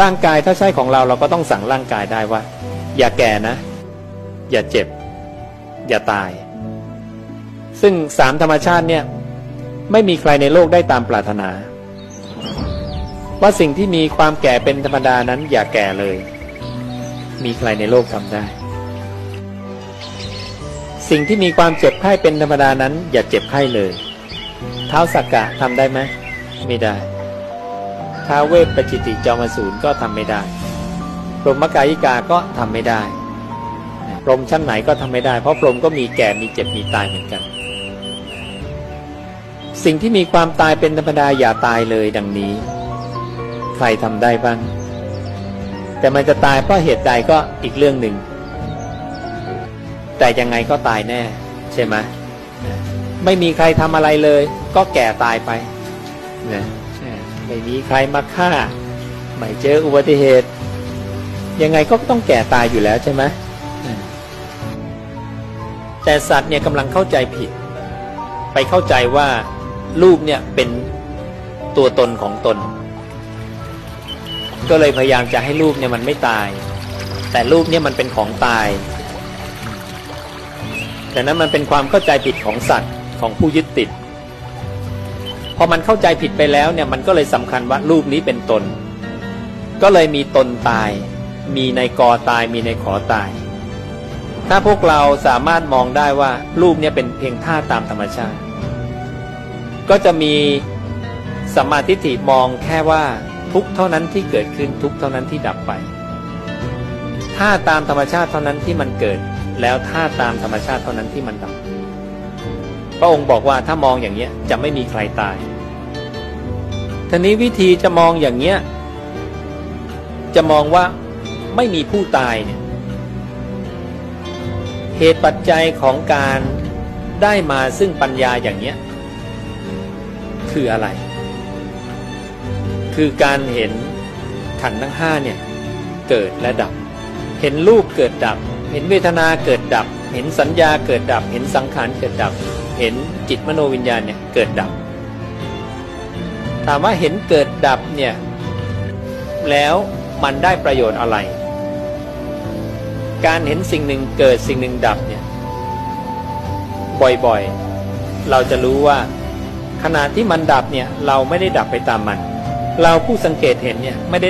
ร่างกายถ้าใช่ของเราเราก็ต้องสั่งร่างกายได้ว่า อย่าแก่นะ อย่าเจ็บ อย่าตาย ซึ่งสามธรรมชาติเนี่ยไม่มีใครในโลกได้ตามปรารถนา ว่าสิ่งที่มีความแก่เป็นธรรมดานั้น อย่าแก่เลย มีใครในโลกทำได้ สิ่งที่มีความเจ็บไข้เป็นธรรมดานั้น อย่าเจ็บไข้เลย เท้าสักกะทำได้ไหมไม่ได้ ท้าเวทปจิติจอมสูรก็ทำไม่ได้ พรหมกายิกาก็ทำไม่ได้ พรหมชั้นไหนก็ทำไม่ได้ เพราะพรหมก็มีแก่มีเจ็บมีตายเหมือนกัน สิ่งที่มีความตายเป็นธรรมดาอย่าตายเลยดังนี้ ใครทำได้บ้าง แต่มันจะตายเพราะเหตุใดก็อีกเรื่องหนึ่ง แต่ยังไงก็ตายแน่ ใช่ไหมไม่มีใครทำอะไรเลย ก็แก่ตายไปนะ ไม่มีใครมาฆ่า ไม่เจออุบัติเหตุ ยังไงก็ต้องแก่ตายอยู่แล้วใช่ไหมแต่สัตว์เนี่ยกำลังเข้าใจผิด ไปเข้าใจว่ารูปเนี่ยเป็นตัวตนของตน ก็เลยพยายามจะให้รูปเนี่ยมันไม่ตาย แต่รูปเนี่ยมันเป็นของตายแต่นั้นมันเป็นความเข้าใจผิดของสัตว์ของผู้ยึดติด พอมันเข้าใจผิดไปแล้วเนี่ยมันก็เลยสำคัญว่ารูปนี้เป็นตน ก็เลยมีตนตาย มีในกอตาย มีในขอตาย ถ้าพวกเราสามารถมองได้ว่ารูปเนี่ยเป็นเพียงธาตามธรรมชาติ ก็จะมีสัมมาทิฏฐิมองแค่ว่าทุกเท่านั้นที่เกิดขึ้นทุกเท่านั้นที่ดับไปถ้าตามธรรมชาติเท่านั้นที่มันเกิด แล้วถ้าตามธรรมชาติเท่านั้นที่มันดับ ระองค์บอกว่าถ้ามองอย่างเนี้ยจะไม่มีใครตายทีนี้วิธีจะมองอย่างเนี้ยจะมองว่าไม่มีผู้ตายเนี่ยเหตุปัจจัยของการได้มาซึ่งปัญญาอย่างเนี้ยคืออะไร คือการเห็นขันธ์ทั้งห้าเนี่ยเกิดและดับ เห็นรูปเกิดดับ เห็นเวทนาเกิดดับ เห็นสัญญาเกิดดับ เห็นสังขารเกิดดับ เห็นจิตมโนวิญญาณเนี่ยเกิดดับ ถามว่าเห็นเกิดดับเนี่ยแล้วมันได้ประโยชน์อะไร การเห็นสิ่งหนึ่งเกิดสิ่งหนึ่งดับเนี่ยบ่อยๆ เราจะรู้ว่า ขณะที่มันดับเนี่ยเราไม่ได้ดับไปตามมัน เราผู้สังเกตเห็นเนี่ยไม่ได้